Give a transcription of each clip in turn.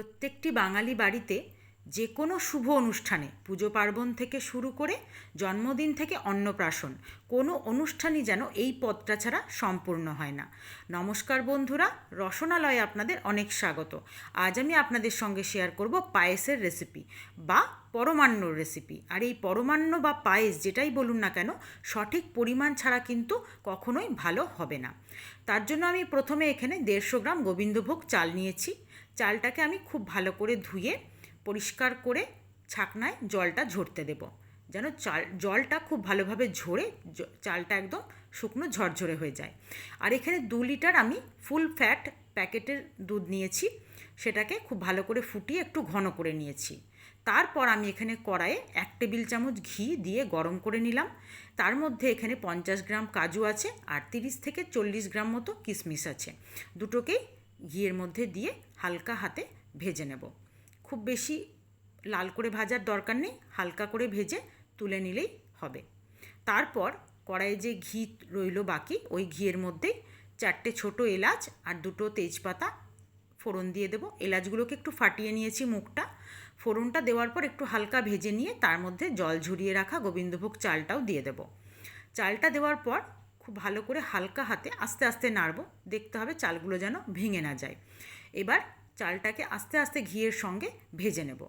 প্রত্যেকটি বাঙালি বাড়িতে যে কোনো শুভ অনুষ্ঠানে পুজো পার্বণ থেকে শুরু করে জন্মদিন থেকে অন্নপ্রাশন, কোনো অনুষ্ঠানই যেন এই পদটা ছাড়া সম্পূর্ণ হয় না। নমস্কার বন্ধুরা, রসনালয়ে আপনাদের অনেক স্বাগত। আজ আমি আপনাদের সঙ্গে শেয়ার করব পায়েসের রেসিপি বা পরমান্নর রেসিপি আর এই পরমান্ন বা পায়েস যেটাই বলুন না কেন, সঠিক পরিমাণ ছাড়া কিন্তু কখনোই ভালো হবে না। তার জন্য আমি প্রথমে এখানে দেড়শো গ্রাম গোবিন্দভোগ চাল নিয়েছি। চালটাকে আমি খুব ভালো করে ধুয়ে পরিষ্কার করে ছাকনায় জলটা ঝরতে দেব। যেন চাল, জলটা খুব ভালোভাবে ঝরে চালটা একদম শুকনো ঝরঝরে হয়ে যায়। আর এখানে দু লিটার আমি ফুল ফ্যাট প্যাকেটের দুধ নিয়েছি, সেটাকে খুব ভালো করে ফুটিয়ে একটু ঘন করে নিয়েছি। তারপর আমি এখানে কড়াইয়ে এক টেবিল চামচ ঘি দিয়ে গরম করে নিলাম। তার মধ্যে এখানে পঞ্চাশ গ্রাম কাজু আছে আর তিরিশ থেকে চল্লিশ গ্রাম মতো কিশমিশ আছে। দুটোকেই ঘিয়ের মধ্যে দিয়ে হালকা হাতে ভেজে নেব। খুব বেশি লাল করে ভাজার দরকার নেই, হালকা করে ভেজে তুলে নিলেই হবে। তারপর কড়াইয়ে যে ঘি রইল বাকি, ওই ঘিয়ের মধ্যেই চারটে ছোট এলাচ আর দুটো তেজপাতা ফোড়ন দিয়ে দেবো। এলাচগুলোকে একটু ফাটিয়ে নিয়েছি মুখটা। ফোড়নটা দেওয়ার পর একটু হালকা ভেজে নিয়ে তার মধ্যে জল ঝরিয়ে রাখা গোবিন্দভোগ চালটাও দিয়ে দেবো। চালটা দেওয়ার পর খুব ভালো করে হালকা হাতে আস্তে আস্তে নাড়বো। দেখতে হবে চালগুলো যেন ভেঙে না যায়। এবার চালটাকে আস্তে আস্তে ঘিয়ের সঙ্গে ভেজে নেব।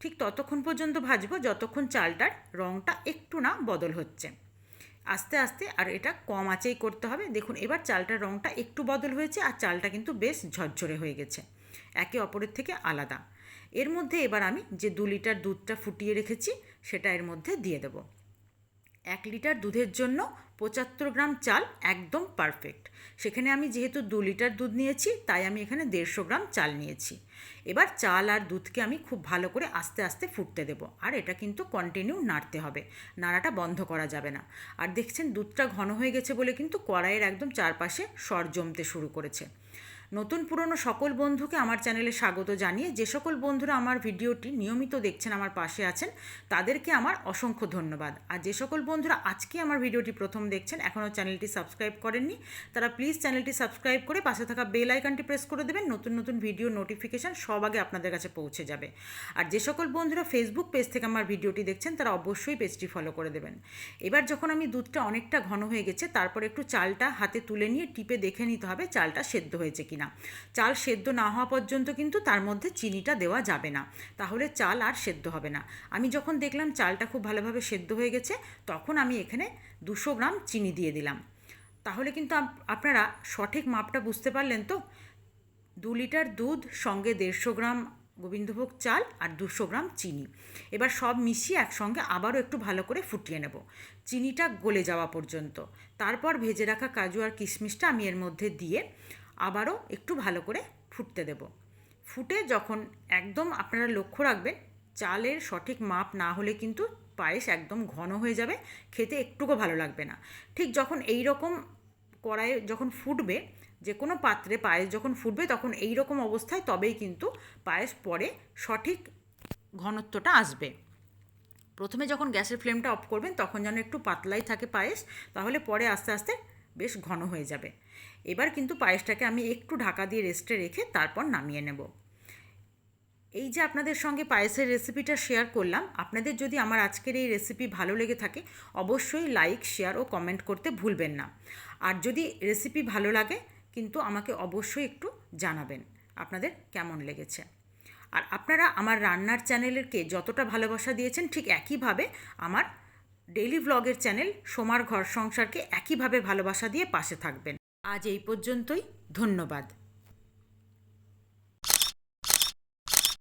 ঠিক ততক্ষণ পর্যন্ত ভাজবো যতক্ষণ চালটার রঙটা একটু না বদল হচ্ছে। আস্তে আস্তে আর এটা কম আঁচেই করতে হবে। দেখুন, এবার চালটার রঙটা একটু বদল হয়েছে আর চালটা কিন্তু বেশ ঝরঝরে হয়ে গেছে। একে অপরের থেকে আলাদা। এর মধ্যে এবার আমি যে দু লিটার দুধটা ফুটিয়ে রেখেছি সেটা এর মধ্যে দিয়ে দেবো। এক লিটার দুধের জন্য পঁচাত্তর গ্রাম চাল একদম পারফেক্ট সেখানে আমি যেহেতু দু লিটার দুধ নিয়েছি, তাই আমি এখানে দেড়শো গ্রাম চাল নিয়েছি। এবার চাল আর দুধকে আমি খুব ভালো করে আস্তে আস্তে ফুটতে দেবো, আর এটা কিন্তু কন্টিনিউ নাড়তে হবে। নাড়াটা বন্ধ করা যাবে না। আর দেখছেন দুধটা ঘন হয়ে গেছে বলে কিন্তু কড়াইয়ের একদম চারপাশে সর জমতে শুরু করেছে। নতুন পুরনো সকল বন্ধুকে আমার চ্যানেলে স্বাগত জানিয়ে যে সকল বন্ধুরা আমার ভিডিওটি নিয়মিত দেখছেন, আমার পাশে আছেন, তাদেরকে আমার অসংখ্য ধন্যবাদ। আর যে সকল বন্ধুরা আজকে আমার ভিডিওটি প্রথম দেখছেন, এখনও চ্যানেলটি সাবস্ক্রাইব করেননি, তারা প্লিজ চ্যানেলটি সাবস্ক্রাইব করে পাশে থাকা বেল আইকনটি প্রেস করে দেবেন, নতুন নতুন ভিডিও নোটিফিকেশান সব আগে আপনাদের কাছে পৌঁছে যাবে। আর যে সকল বন্ধুরা ফেসবুক পেজ থেকে আমার ভিডিওটি দেখছেন, তারা অবশ্যই পেজটি ফলো করে দেবেন। এবার যখন আমি দুধটা অনেকটা ঘন হয়ে গেছে, তারপর একটু চালটা হাতে তুলে নিয়ে টিপে দেখে নিতে হবে, চালটা সেদ্ধ হয়েছে কিনা। চাল সেদ্ধ না হওয়া পর্যন্ত কিন্তু তার মধ্যে চিনিটা দেওয়া যাবে না। তাহলে চাল আর সেদ্ধ হবে না। আমি যখন দেখলাম চালটা খুব ভালোভাবে সেদ্ধ হয়ে গেছে, তখন আমি এখানে দুশো গ্রাম চিনি দিয়ে দিলাম। তাহলে কিন্তু আপনারা সঠিক মাপটা বুঝতে পারলেন তো? দু লিটার দুধ, সঙ্গে দেড়শো গ্রাম গোবিন্দভোগ চাল আর দুশো গ্রাম চিনি। এবার সব মিশিয়ে একসঙ্গে আবারও একটু ভালো করে ফুটিয়ে নেব। চিনিটা গলে যাওয়া পর্যন্ত। তারপর ভেজে রাখা কাজু আর কিশমিশটা আমি এর মধ্যে দিয়ে আবারও একটু ভালো করে ফুটতে দেব। ফুটে যখন একদম আপনারা লক্ষ্য রাখবেন, চালের সঠিক মাপ না হলে কিন্তু পায়েস একদম ঘন হয়ে যাবে, খেতে একটুকু ভালো লাগবে না। ঠিক যখন এই রকম কড়াইয়ে যখন ফুটবে, যে কোনো পাত্রে পায়েস যখন ফুটবে তখন এই রকম অবস্থায় তবেই কিন্তু পায়েস পরে সঠিক ঘনত্বটা আসবে। প্রথমে যখন গ্যাসের ফ্লেমটা অফ করবেন তখন যেন একটু পাতলাই থাকে পায়েস, তাহলে পরে আস্তে আস্তে বেশ ঘন হয়ে যাবে। এবার কিন্তু পায়েসটাকে আমি একটু ঢাকা দিয়ে রেস্টে রেখে তারপর নামিয়ে নেব। এই যে আপনাদের সঙ্গে পায়েসের রেসিপিটা শেয়ার করলাম, আপনাদের যদি আমার আজকের এই রেসিপি ভালো লেগে থাকে, অবশ্যই লাইক, শেয়ার ও কমেন্ট করতে ভুলবেন না। আর যদি রেসিপি ভালো লাগে, কিন্তু আমাকে অবশ্যই একটু জানাবেন, আপনাদের কেমন লেগেছে। আর আপনারা আমার রান্নার চ্যানেলেরকে যতটা ভালোবাসা দিয়েছেন, ঠিক একইভাবে আমার ডেইলি ব্লগের চ্যানেল সোমার ঘর সংসারকে একইভাবে ভালোবাসা দিয়ে পাশে থাকবেন। আজ এই পর্যন্তই, ধন্যবাদ।